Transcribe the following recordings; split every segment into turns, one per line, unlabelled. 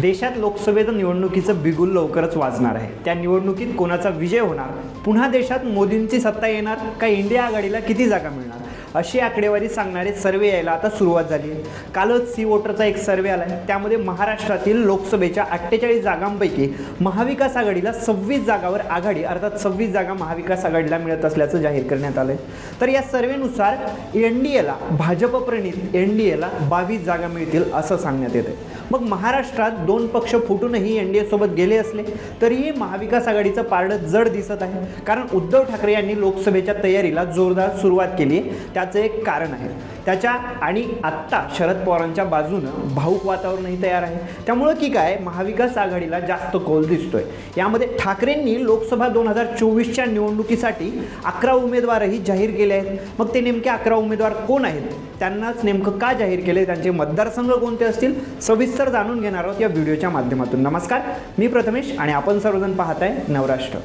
देशात लोकसभेचं निवडणुकीचं बिगुल लवकरच वाजणार आहे. त्या निवडणुकीत कोणाचा विजय होणार? पुन्हा देशात मोदींची सत्ता येणार? का इंडिया आघाडीला किती जागा मिळणार? अशी आकडेवारी सांगणारे सर्वे यायला आता सुरुवात झाली आहे. कालच सी वोटरचा एक सर्वे आला आहे. त्यामध्ये महाराष्ट्रातील लोकसभेच्या अठ्ठेचाळीस जागांपैकी महाविकास आघाडीला सव्वीस जागावर आघाडी अर्थात सव्वीस जागा महाविकास आघाडीला मिळत असल्याचं जाहीर करण्यात आलं आहे तर या सर्वेनुसार एन डी एला भाजप प्रणित एन डी एला बावीस जागा मिळतील असं सांगण्यात येते मग महाराष्ट्रात दोन पक्ष फुटूनही एन डी एसोबत गेले असले तरीही महाविकास आघाडीचं पारडं जड दिसत आहे. कारण उद्धव ठाकरे यांनी लोकसभेच्या तयारीला जोरदार सुरुवात केली त्या त्याचं एक कारण आहे. त्याच्या आणि आत्ता शरद पवारांच्या बाजूनं भाऊक वातावरणही तयार आहे. त्यामुळं की काय? महाविकास आघाडीला जास्त कौल दिसतोय. यामध्ये ठाकरेंनी लोकसभा दोन हजार चोवीसच्या निवडणुकीसाठी अकरा उमेदवारही जाहीर केले आहेत. मग ते नेमके अकरा उमेदवार कोण आहेत? त्यांनाच नेमकं का जाहीर केले? त्यांचे मतदारसंघ कोणते असतील? सविस्तर जाणून घेणार आहोत या व्हिडिओच्या माध्यमातून. नमस्कार मी प्रथमेश आणि आपण सर्वजण पाहताय नवराष्ट्र.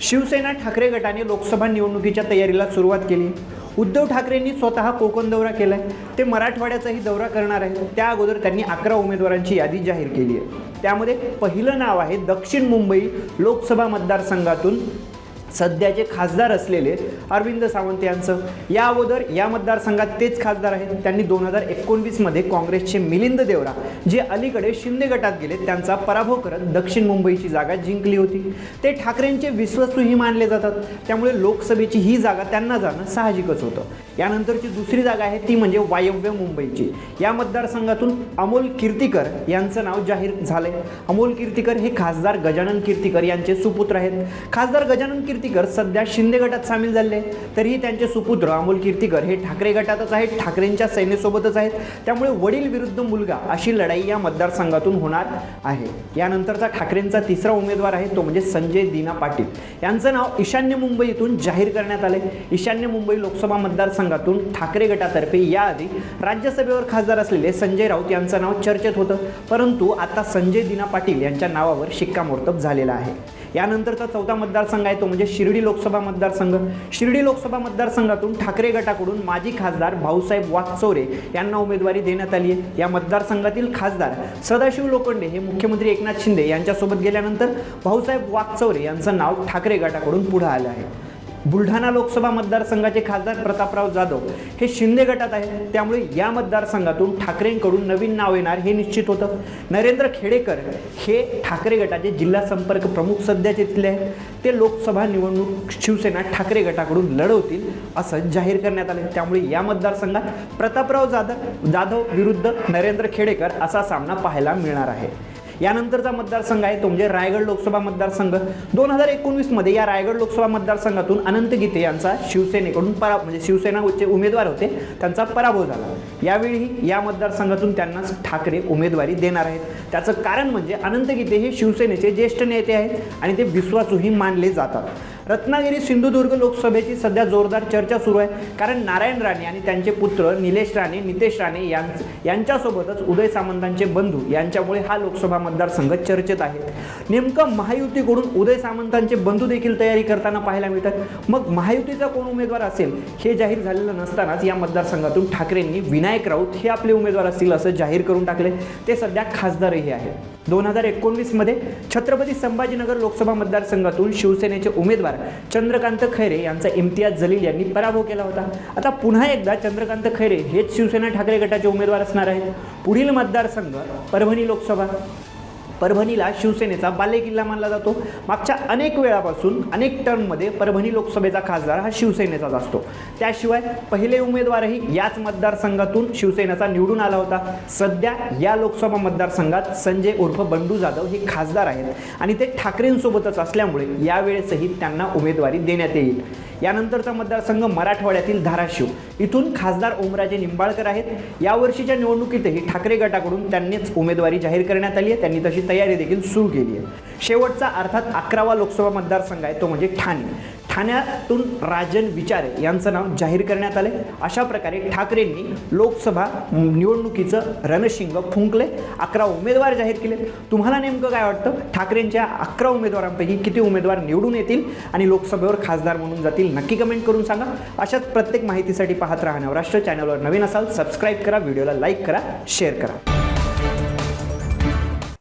शिवसेना ठाकरे गटाने लोकसभा निवडणुकीच्या तयारीला सुरुवात केली. उद्धव ठाकरेंनी स्वतः कोकण दौरा केला आहे ते मराठवाड्याचाही दौरा करणार आहेत. त्या अगोदर त्यांनी अकरा उमेदवारांची यादी जाहीर केली आहे. त्यामध्ये पहिलं नाव आहे दक्षिण मुंबई लोकसभा मतदारसंघातून सध्याचे खासदार असलेले अरविंद सावंत यांचं. या अगोदर या मतदारसंघात तेच खासदार आहेत. त्यांनी दोन हजार एकोणवीसमध्ये काँग्रेसचे मिलिंद देवरा जे अलीकडे शिंदे गटात गेले त्यांचा पराभव करत दक्षिण मुंबईची जागा जिंकली होती. ते ठाकरेंचे विश्वसूही मानले जातात. त्यामुळे लोकसभेची ही जागा त्यांना जाणं साहजिकच होतं. यानंतरची दुसरी जागा आहे ती म्हणजे वायव्य मुंबईची. या मतदारसंघातून अमोल कीर्तीकर यांचं नाव जाहीर झालंय. अमोल कीर्तीकर हे खासदार गजानन कीर्तीकर यांचे सुपुत्र आहेत. खासदार गजानन कीर्तीकर सध्या शिंदे गटात सामील झाले. तरीही त्यांचे सुपुत्र अमोल कीर्तीकर हे ठाकरे गटातच आहेत ठाकरेंच्या सैन्यसोबतच आहेत. त्यामुळे वडील विरुद्ध मुलगा अशी लढाई या मतदारसंघातून होणार आहे. यानंतरचा ठाकरेंचा तिसरा उमेदवार आहे तो म्हणजे संजय दिना पाटील. यांचं नाव ईशान्य मुंबईतून जाहीर करण्यात आले ईशान्य मुंबई लोकसभा मतदारसंघातून ठाकरे गटातर्फे याआधी राज्यसभेवर खासदार असलेले संजय राऊत यांचं नाव चर्चेत होतं. परंतु आता संजय दिना पाटील यांच्या नावावर शिक्कामोर्तब झालेला आहे. यानंतरचा चौथा मतदारसंघ आहे तो म्हणजे शिर्डी लोकसभा मतदारसंघ. शिर्डी लोकसभा मतदारसंघातून ठाकरे गटाकडून माजी खासदार भाऊसाहेब वाकचौरे यांना उमेदवारी देण्यात आली आहे. या मतदारसंघातील खासदार सदाशिव लोखंडे हे मुख्यमंत्री एकनाथ शिंदे यांच्यासोबत गेल्यानंतर भाऊसाहेब वाकचौरे यांचं नाव ठाकरे गटाकडून पुढे आलं आहे. बुलढाणा लोकसभा मतदारसंघाचे खासदार प्रतापराव जाधव हे शिंदे गटात आहेत. त्यामुळे या मतदारसंघातून ठाकरेंकडून नवीन नाव येणार हे निश्चित होतं. नरेंद्र खेडेकर हे ठाकरे गटाचे जिल्हा संपर्क प्रमुख सध्याचे तिथले आहेत. ते लोकसभा निवडणूक शिवसेना ठाकरे गटाकडून लढवतील असं जाहीर करण्यात आले. त्यामुळे या मतदारसंघात प्रतापराव जाधव जाधव विरुद्ध नरेंद्र खेडेकर असा सामना पाहायला मिळणार आहे. यानंतरचा मतदारसंघ आहे तो म्हणजे रायगड लोकसभा मतदारसंघ. दोन हजार एकोणवीसमध्ये या रायगड लोकसभा मतदारसंघातून अनंत गीते यांचा शिवसेनेकडून परा म्हणजे शिवसेनाचे उमेदवार होते. त्यांचा पराभव झाला. यावेळीही या मतदारसंघातून त्यांना ठाकरे उमेदवारी देणार आहेत. त्याचं कारण म्हणजे अनंत गीते हे शिवसेनेचे ज्येष्ठ नेते आहेत आणि ते विश्वासूही मानले जातात. रत्नागिरी सिंधुदुर्ग लोकसभेची सध्या जोरदार चर्चा सुरू आहे. कारण नारायण राणे आणि त्यांचे पुत्र निलेश राणे नितेश राणे यां यांच्यासोबतच उदय सामंतांचे बंधू यांच्यामुळे हा लोकसभा मतदारसंघ चर्चेत आहे. नेमकं महायुतीकडून उदय सामंतांचे बंधू देखील तयारी करताना पाहायला मिळतात. मग महायुतीचा कोण उमेदवार असेल हे जाहीर झालेलं नसतानाच या मतदारसंघातून ठाकरेंनी विनायक राऊत हे आपले उमेदवार असतील असं जाहीर करून टाकले ते सध्या खासदारही आहेत. दोन हजार एकोणवीसमध्ये छत्रपती संभाजीनगर लोकसभा मतदारसंघातून शिवसेनेचे उमेदवार चंद्रकांत खैरे यांचा इम्तियाज जलील यांनी पराभव केला होता. आता पुन्हा एकदा चंद्रकांत खैरे हेच शिवसेना ठाकरे गटाचे उमेदवार असणार आहेत. पुढील मतदारसंघ परभणी लोकसभा. परभणीला शिवसेनेचा बालेकिल्ला मानला जातो. मागच्या अनेक वेळापासून अनेक टर्ममध्ये परभणी लोकसभेचा खासदार हा शिवसेनेचाच असतो. त्याशिवाय पहिले उमेदवारही याच मतदारसंघातून शिवसेनेचा निवडून आला होता. सध्या या लोकसभा मतदारसंघात संजय उर्फ बंडू जाधव हे खासदार आहेत आणि ते ठाकरेंसोबतच असल्यामुळे यावेळेसही त्यांना उमेदवारी देण्यात येईल. यानंतरचा मतदारसंघ मराठवाड्यातील धाराशिव. इथून खासदार ओमराजे निंबाळकर आहेत. यावर्षीच्या निवडणुकीतही ठाकरे गटाकडून त्यांनीच उमेदवारी जाहीर करण्यात आली आहे. त्यांनी तशी तयारी देखील सुरू केली आहे. शेवटचा अर्थात अकरावा लोकसभा मतदारसंघ आहे तो म्हणजे ठाणे. ठाण्यातून राजन विचारे यांचं नाव जाहीर करण्यात आले अशा प्रकारे ठाकरेंनी लोकसभा निवडणुकीचं रणशिंग फुंकले अकरा उमेदवार जाहीर केले तुम्हाला नेमकं काय वाटतं? ठाकरेंच्या अकरा उमेदवारांपैकी किती उमेदवार निवडून येतील आणि लोकसभेवर खासदार म्हणून जातील? नक्की कमेंट करून सांगा. अशाच प्रत्येक माहितीसाठी पाहत राहण्यावर राष्ट्र चॅनलवर नवीन असाल सबस्क्राईब करा व्हिडिओला लाईक करा शेअर करा.